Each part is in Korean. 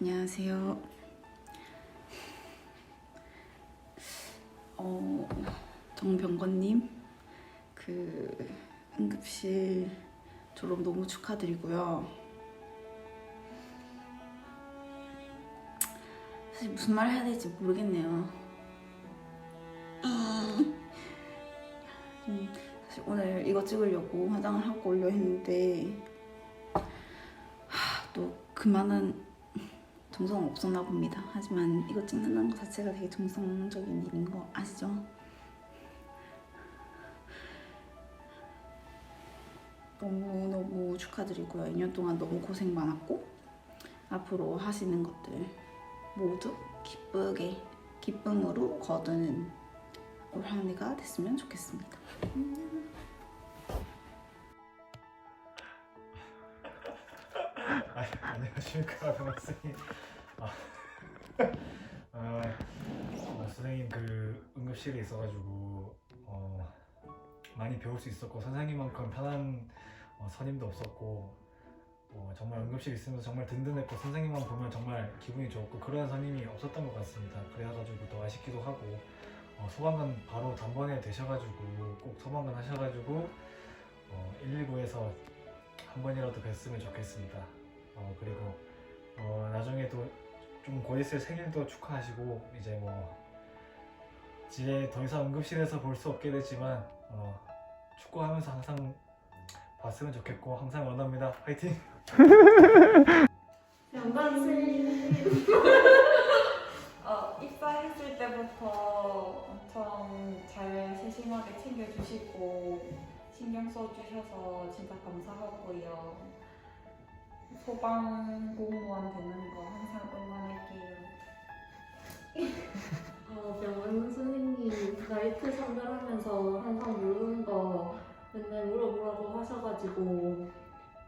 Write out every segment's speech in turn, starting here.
안녕하세요. 어, 정병건님, 그 응급실 졸업 너무 축하드리고요. 사실 무슨 말 해야 될지 모르겠네요. 음, 사실 오늘 이거 찍으려고 화장을 하고 올려 했는데 하, 또 그만한 정성 없었나 봅니다. 하지만 이거 찍는다는 것 자체가 되게 정성적인 일인 거 아시죠? 너무너무 축하드리고요. 2년 동안 너무 고생 많았고 앞으로 하시는 것들 모두 기쁘게 기쁨으로 거두는 올 한 해가 됐으면 좋겠습니다. 아, 안녕하십니까 변호사님. 아, 아, 아, 선생님 그 응급실에 있어가지고 어, 많이 배울 수 있었고 선생님만큼 편한 어, 선임도 없었고 어, 정말 응급실 있으면서 정말 든든했고 선생님만 보면 정말 기분이 좋고 그런 선임이 없었던 것 같습니다. 그래가지고 더 아쉽기도 하고 어, 소방관 바로 단번에 되셔가지고 꼭 소방관 하셔가지고 어, 119에서 한 번이라도 뵀으면 좋겠습니다. 어, 그리고 어, 나중에도 좀 곧 있을 생일도 축하하시고 이제 뭐 이제 더 이상 응급실에서 볼 수 없게 되지만 어, 축구하면서 항상 봤으면 좋겠고 항상 원합니다. 화이팅! 영광생 어, 입사했을 때부터 엄청 잘 세심하게 챙겨주시고 신경 써주셔서 진짜 감사하고요. 소방 공무원 되는 거 항상 응원할게요. 어, 병원 선생님 나이트 선별하면서 항상 모르는 거 맨날 물어보라고 하셔가지고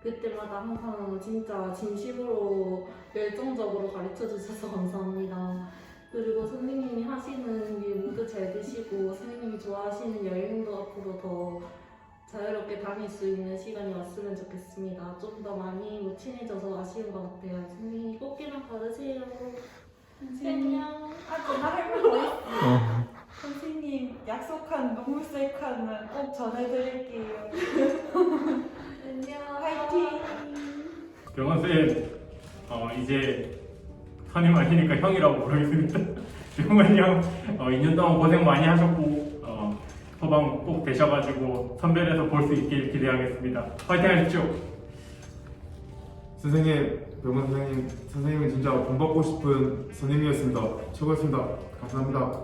그때마다 항상 진짜 진심으로 열정적으로 가르쳐 주셔서 감사합니다. 그리고 선생님이 하시는 일 모두 잘 되시고 선생님이 좋아하시는 여행도 앞으로 더 자유롭게 다닐 수 있는 시간이 왔으면 좋겠습니다. 좀 더 많이 못 친해져서 아쉬운 것 같아요. 선생님 꽃게랑 받으세요. 선생님, 안녕. 아, 전화 할말더 있어요. 선생님, 약속한 눈물 셀카는 꼭 전해드릴게요. 안녕. 화이팅! 병원 쌤 어, 이제 선임 아시니까 형이라고 부르겠습니다. 병원이 형 어, 2년 동안 고생 많이 하셨고 어, 소방 꼭 되셔가지고 선별해서 볼 수 있길 기대하겠습니다. 화이팅 하십시오. 선생님, 병원 선생님, 선생님은 진짜 본받고 싶은 선생님이었습니다. 최고였습니다. 감사합니다.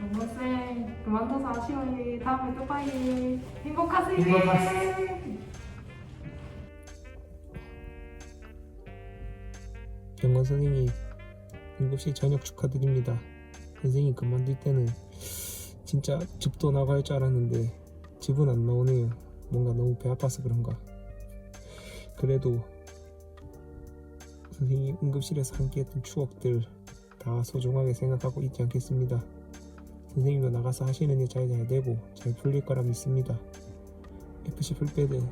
영문쌤 그만둬서 아쉬워요. 다음에 또 봐요. 행복하세요. 행복하세요. 병원 선생님 응급실 전역 축하드립니다. 선생님 그만둘 때는 진짜 집도 나갈 줄 알았는데 집은 안 나오네요. 뭔가 너무 배 아파서 그런가. 그래도 선생님 응급실에서 함께했던 추억들 다 소중하게 생각하고 잊지 않겠습니다. 선생님도 나가서 하시는 일 잘 잘 되고 잘 풀릴 거라 믿습니다. FC 풀배드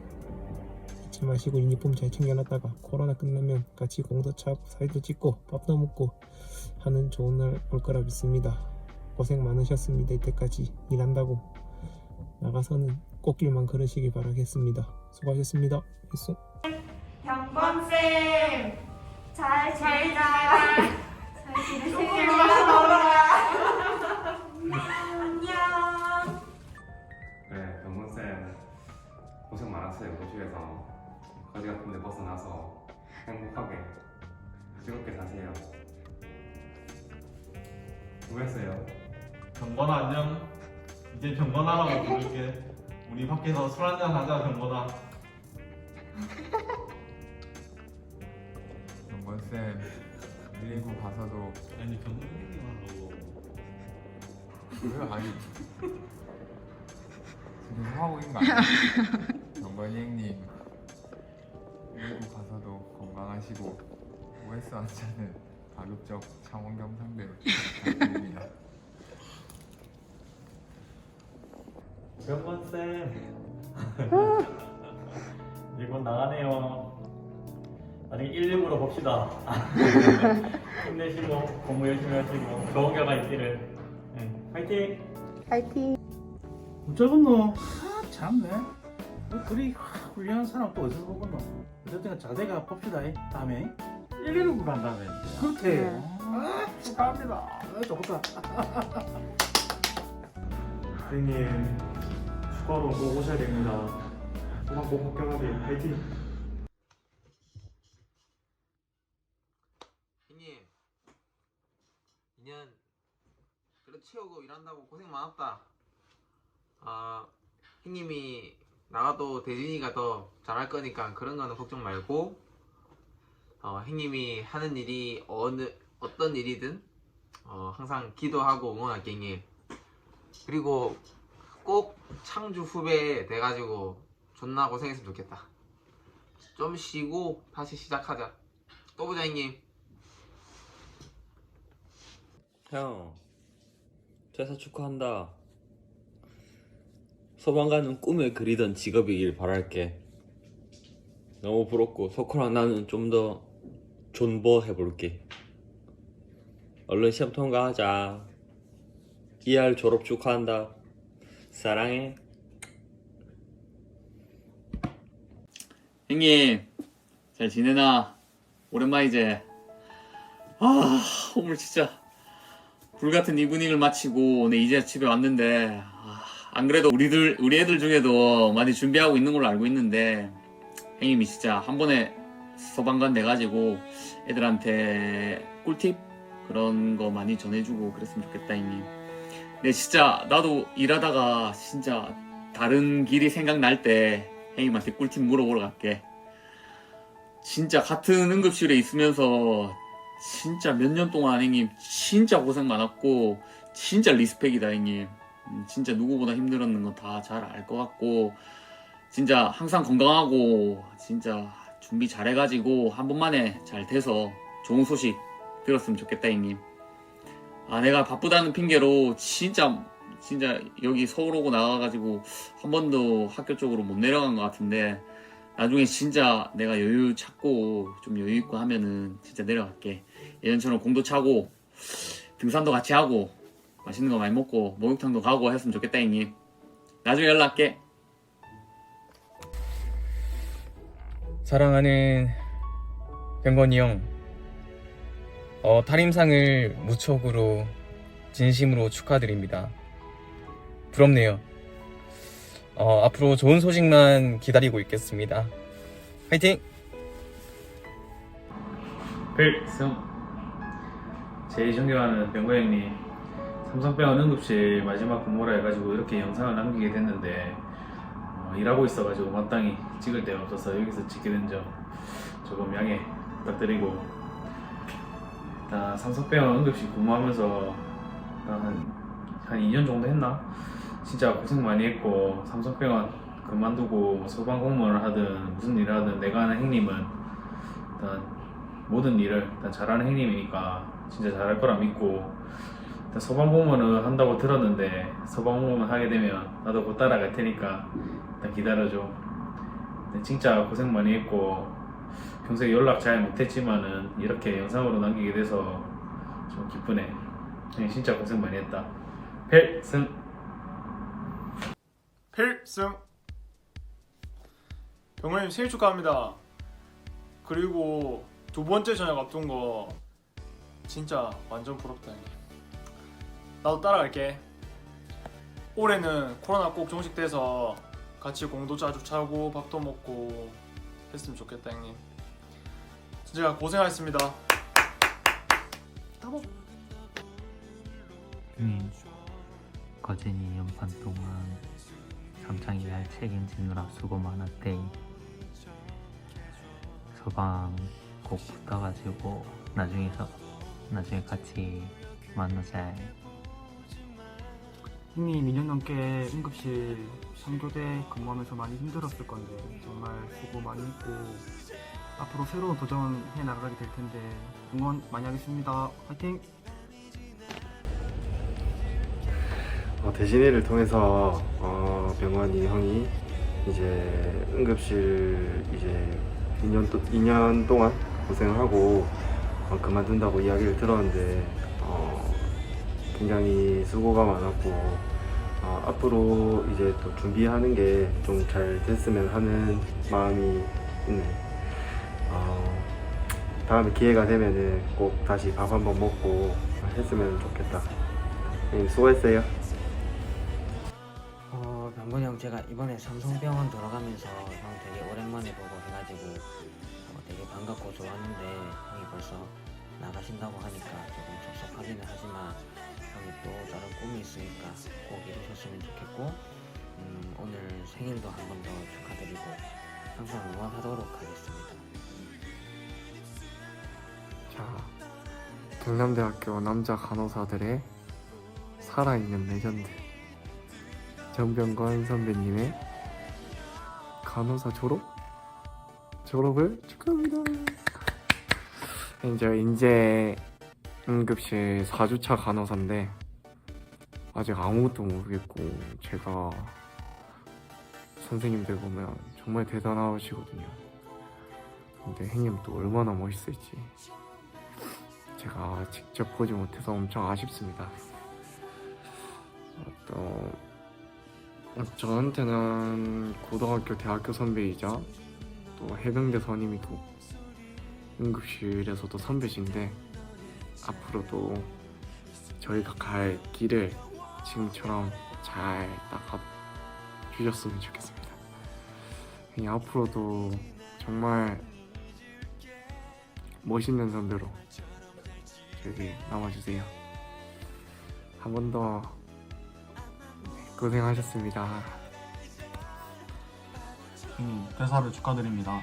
잊지 마시고 유니폼 잘 챙겨놨다가 코로나 끝나면 같이 공도 차고 사진도 찍고 밥도 먹고 하는 좋은 날 올 거라 믿습니다. 고생 많으셨습니다. 이때까지 일한다고 나가서는 꽃길만 걸으시길 바라겠습니다. 수고하셨습니다. 필수. 경건쌤! 잘 지내자! 잘 지내세요. 안녕! 네, 병문쌤 고생 많았어요 응급실에서 거지 같은 데 벗어나서 행복하게 즐겁게 사세요 수고했어요 경건아 안녕. 이제 경건아라고 부를게. 우리 밖에서 술 한잔 하자 경건아. 영건 쌤, 119 가서도 아니 경건이 하려고. 그래요? 아니 지금 하고 있는 거 아니에요? 영건이 형님 119 가서도 건강하시고 OS 환자는 가급적 창원경 상대 부탁드립니다. 병원쌤 이번 나가네요. 나중에 119로 봅시다. 힘내시고 공부 열심히 하시고 좋은 결과 있기를. 네, 화이팅! 파이팅. 어쩌겠노? 아, 참네. 뭐 그리 훌륭한 사람 또 어디서 보겠노? 어쨌든 자대가 봅시다. 이. 다음에 119로 간다며. 그렇대. 아, 축하합니다. 아, 좋다. 선생님 축구하러 꼭 오셔야 됩니다. 소방 꼭 합격하게 화이팅! 형님 2년 그래도 채우고 일한다고 고생 많았다 아 형님이 나가도 대진이가 더 잘할 거니까 그런 거는 걱정 말고 어, 형님이 하는 일이 어느 어떤 일이든 어, 항상 기도하고 응원할게 형님 그리고 꼭 창주 후배 돼가지고 존나 고생했으면 좋겠다 좀 쉬고 다시 시작하자 또 보자 형님 형, 퇴사 축하한다. 소방관은 꿈에 그리던 직업이길 바랄게. 너무 부럽고 석호랑 나는 좀 더 존버해볼게. 얼른 시험 통과하자. ER 졸업 축하한다. 사랑해. 형님, 잘 지내나? 오랜만이지? 아, 오늘 진짜 불같은 이브닝을 마치고 네 이제 집에 왔는데 아, 안 그래도 우리들 우리 애들 중에도 많이 준비하고 있는 걸로 알고 있는데 형님이 진짜 한 번에 소방관 돼가지고 애들한테 꿀팁 그런 거 많이 전해주고 그랬으면 좋겠다 형님. 네 진짜 나도 일하다가 진짜 다른 길이 생각날 때 형님한테 꿀팁 물어보러 갈게. 진짜 같은 응급실에 있으면서 진짜 몇 년 동안 형님 진짜 고생 많았고 진짜 리스펙이다 형님 음, 진짜 누구보다 힘들었는 거 다 잘 알 것 같고 진짜 항상 건강하고 진짜 준비 잘해가지고 한 번만에 잘 돼서 좋은 소식 들었으면 좋겠다 형님 아 내가 바쁘다는 핑계로 진짜 진짜 여기 서울 오고 나가가지고 한 번도 학교 쪽으로 못 내려간 것 같은데 나중에 진짜 내가 여유 찾고 좀 여유 있고 하면은 진짜 내려갈게. 예전처럼 공도 차고 등산도 같이 하고 맛있는 거 많이 먹고 목욕탕도 가고 했으면 좋겠다 형님. 나중에 연락할게. 사랑하는 병건이 형, 어, 탈임상을 무척으로 진심으로 축하드립니다. 부럽네요. 어, 앞으로 좋은 소식만 기다리고 있겠습니다. 화이팅! 필승 제일 존경하는 병고 형님 삼성병원 응급실 마지막 근무라 해가지고 이렇게 영상을 남기게 됐는데 어, 일하고 있어가지고 마땅히 찍을 데가 없어서 여기서 찍게 된 점 조금 양해 부탁드리고 일단 삼성병원 응급실 근무하면서 한, 한 2년 정도 했나? 진짜 고생 많이 했고 삼성병원 그만두고 뭐 소방 공무원을 하든 무슨 일을 하든 내가 하는 형님은 일단 모든 일을 일단 잘하는 형님이니까 진짜 잘할 거라 믿고 일단 소방 공무원을 한다고 들었는데 소방 공무원 하게 되면 나도 곧 따라갈 테니까 일단 기다려줘 진짜 고생 많이 했고 평소에 연락 잘 못했지만은 이렇게 영상으로 남기게 돼서 좀 기쁘네. 형님 진짜 고생 많이 했다. 필승. 필승. 병원님 생일 축하합니다. 그리고 두 번째 저녁 앞둔 거 진짜 완전 부럽다 나도 따라갈게. 올해는 코로나 꼭 종식돼서 같이 공도 자주 차고 밥도 먹고 했으면 좋겠다 형님. 진짜 고생하셨습니다. 형님 거진이 연판 동안 삼창이 날 책임지느라 수고 많았대 소방 꼭 붙어가지고 나중에 서 나중에 같이 만나자. 형님 2년 넘게 응급실 3교대 근무하면서 많이 힘들었을 건데 정말 수고 많이 했고 앞으로 새로운 도전 해 나가게 될 텐데 응원 많이 하겠습니다. 화이팅! 어, 대신회를 통해서 어, 병원이 형이 이제 응급실 이제 2년, 또, 2년 동안 고생하고 어, 그만둔다고 이야기를 들었는데 어, 굉장히 수고가 많았고 어, 앞으로 이제 또 준비하는 게 좀 잘 됐으면 하는 마음이 있네. 어, 다음에 기회가 되면은 꼭 다시 밥 한번 먹고 했으면 좋겠다. 네, 수고했어요. 어, 병건이 형 제가 이번에 삼성병원 돌아가면서 형 되게 오랜만에 보고 해가지고 어, 되게 반갑고 좋았는데 형이 벌써 나가신다고 하니까 조금 섭섭하기는 하지만 형이 또 다른 꿈이 있으니까 꼭 이루셨으면 좋겠고 음, 오늘 생일도 한 번 더 축하드리고 항상 응원하도록 하겠습니다. 자, 경남대학교 남자 간호사들의 살아있는 레전드 정병건 선배님의 간호사 졸업 졸업을 축하합니다. 이제 인제 응급실 4주차 간호사인데 아직 아무것도 모르겠고 제가 선생님들 보면 정말 대단하시거든요. 근데 형님 또 얼마나 멋있을지 제가 직접 보지 못해서 엄청 아쉽습니다. 어, 또 저한테는 고등학교, 대학교 선배이자 또 해병대 선임이고 응급실에서도 선배신데 앞으로도 저희가 갈 길을 지금처럼 잘 나가 주셨으면 좋겠습니다. 그냥 앞으로도 정말 멋있는 선배로 저기 남아주세요. 한 번 더 고생하셨습니다. 형님 퇴사를 축하드립니다.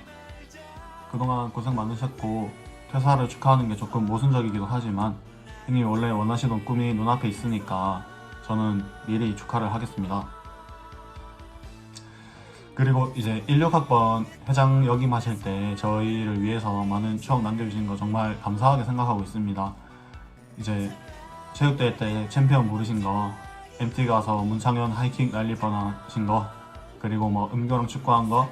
그동안 고생 많으셨고 퇴사를 축하하는 게 조금 모순적이기도 하지만 형님이 원래 원하시던 꿈이 눈앞에 있으니까 저는 미리 축하를 하겠습니다. 그리고 이제 16학번 회장 역임 하실 때 저희를 위해서 많은 추억 남겨주신 거 정말 감사하게 생각하고 있습니다. 이제 체육대회 때 챔피언 부르신 거, MT 가서 문창현 하이킥 날릴 뻔하신 거, 그리고 뭐 음교랑 축구한 거,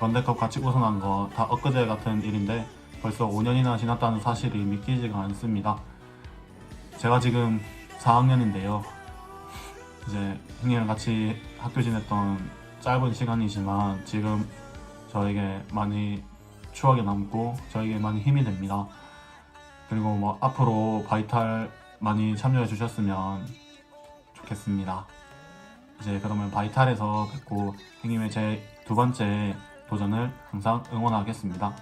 런데컵 같이 우승한 거 다 엊그제 같은 일인데 벌써 5년이나 지났다는 사실이 믿기지가 않습니다. 제가 지금 4학년인데요. 이제 형님이랑 같이 학교 지냈던 짧은 시간이지만 지금 저에게 많이 추억이 남고 저에게 많이 힘이 됩니다. 그리고 뭐 앞으로 바이탈 많이 참여해 주셨으면 좋겠습니다. 이제 그러면 바이탈에서 뵙고 형님의 제 두 번째 도전을 항상 응원하겠습니다.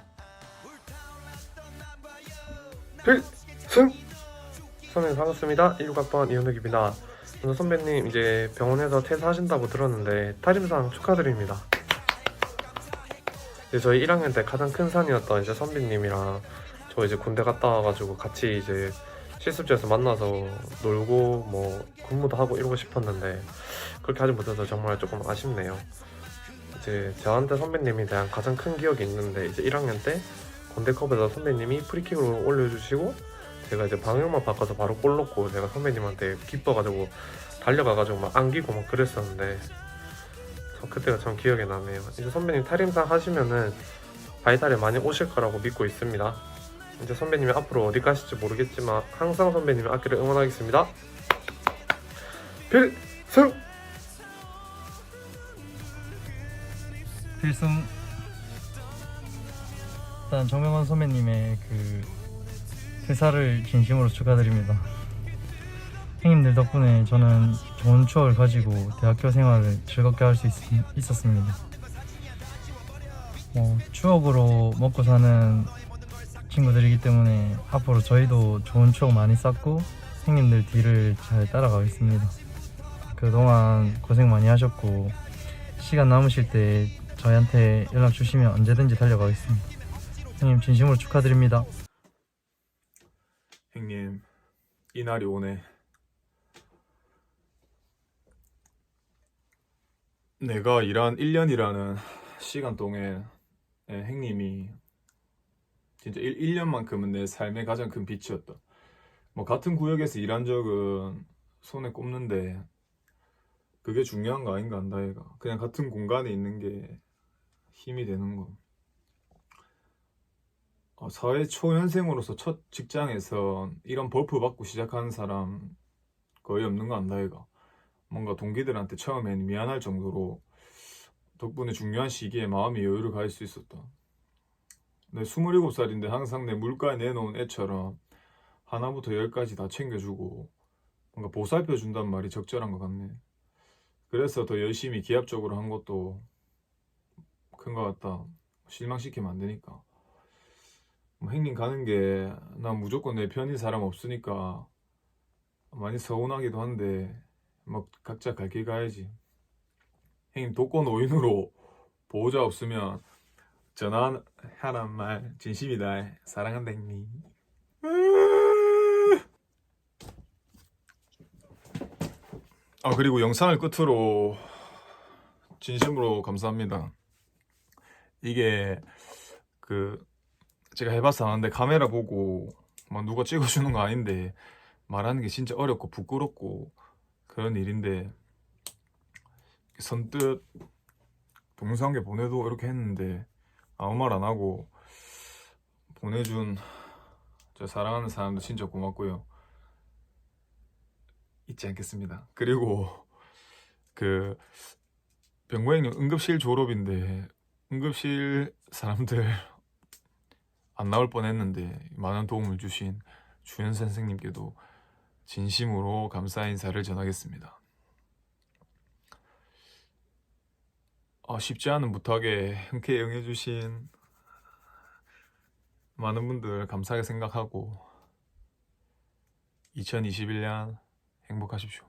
필승! 선생님 반갑습니다. 16학번 이현욱입니다. 오늘 선배님 이제 병원에서 퇴사하신다고 들었는데 탈임상 축하드립니다. 이제 저희 1학년 때 가장 큰 산이었던 이제 선배님이랑 저 이제 군대 갔다 와가지고 같이 이제 실습실에서 만나서 놀고 뭐 근무도 하고 이러고 싶었는데 그렇게 하지 못해서 정말 조금 아쉽네요. 이제 저한테 선배님에 대한 가장 큰 기억이 있는데 이제 1학년 때 건대컵에서 선배님이 프리킥으로 올려주시고 제가 이제 방향만 바꿔서 바로 골 넣고 제가 선배님한테 기뻐가지고 달려가가지고 막 안기고 막 그랬었는데 저 그때가 참 기억에 나네요. 이제 선배님 탈임상 하시면은 바이탈에 많이 오실 거라고 믿고 있습니다. 이제 선배님이 앞으로 어디 가실지 모르겠지만 항상 선배님의 악기를 응원하겠습니다. 필승! 필승 일단 정명원 선배님의 그 퇴사를 진심으로 축하드립니다. 형님들 덕분에 저는 좋은 추억을 가지고 대학교 생활을 즐겁게 할 수 있었습니다. 뭐 추억으로 먹고 사는 친구들이기 때문에 앞으로 저희도 좋은 추억 많이 쌓고 형님들 뒤를 잘 따라가겠습니다. 그동안 고생 많이 하셨고 시간 남으실 때 저희한테 연락 주시면 언제든지 달려가겠습니다. 형님 진심으로 축하드립니다. 형님 이 날이 오네. 내가 일한 1년이라는 시간 동안 예, 형님이 진짜 1, 1년만큼은 내 삶의 가장 큰 빛이었다. 뭐 같은 구역에서 일한 적은 손에 꼽는데 그게 중요한 거 아닌가 한다 얘가. 그냥 같은 공간에 있는 게 힘이 되는 거. 어, 사회 초년생으로서 첫 직장에서 이런 버프 받고 시작하는 사람 거의 없는 거 안다 이가 뭔가 동기들한테 처음엔 미안할 정도로 덕분에 중요한 시기에 마음의 여유를 가질 수 있었다. 내 27살인데 항상 내 물가에 내놓은 애처럼 하나부터 열까지 다 챙겨주고 뭔가 보살펴 준단 말이 적절한 것 같네. 그래서 더 열심히 기합적으로 한 것도 큰 것 같다. 실망시키면 안 되니까. 뭐 행님 가는 게 난 무조건 내 편인 사람 없으니까 많이 서운하기도 한데 뭐 각자 갈 길 가야지. 행님 독거 노인으로 보호자 없으면 전화하란 말 진심이다. 사랑한다 행님. 아 그리고 영상을 끝으로 진심으로 감사합니다. 이게 그 제가 해봐서 아는데 카메라 보고 막 누가 찍어주는 거 아닌데 말하는 게 진짜 어렵고 부끄럽고 그런 일인데 선뜻 동영상에 보내도 이렇게 했는데 아무 말 안 하고 보내준 저 사랑하는 사람도 진짜 고맙고요. 잊지 않겠습니다. 그리고 그 병고행님 응급실 졸업인데 응급실 사람들 안 나올 뻔했는데 많은 도움을 주신 주연 선생님께도 진심으로 감사 인사를 전하겠습니다. 아, 쉽지 않은 부탁에 흔쾌히 응해주신 많은 분들 감사하게 생각하고 2021년 행복하십시오.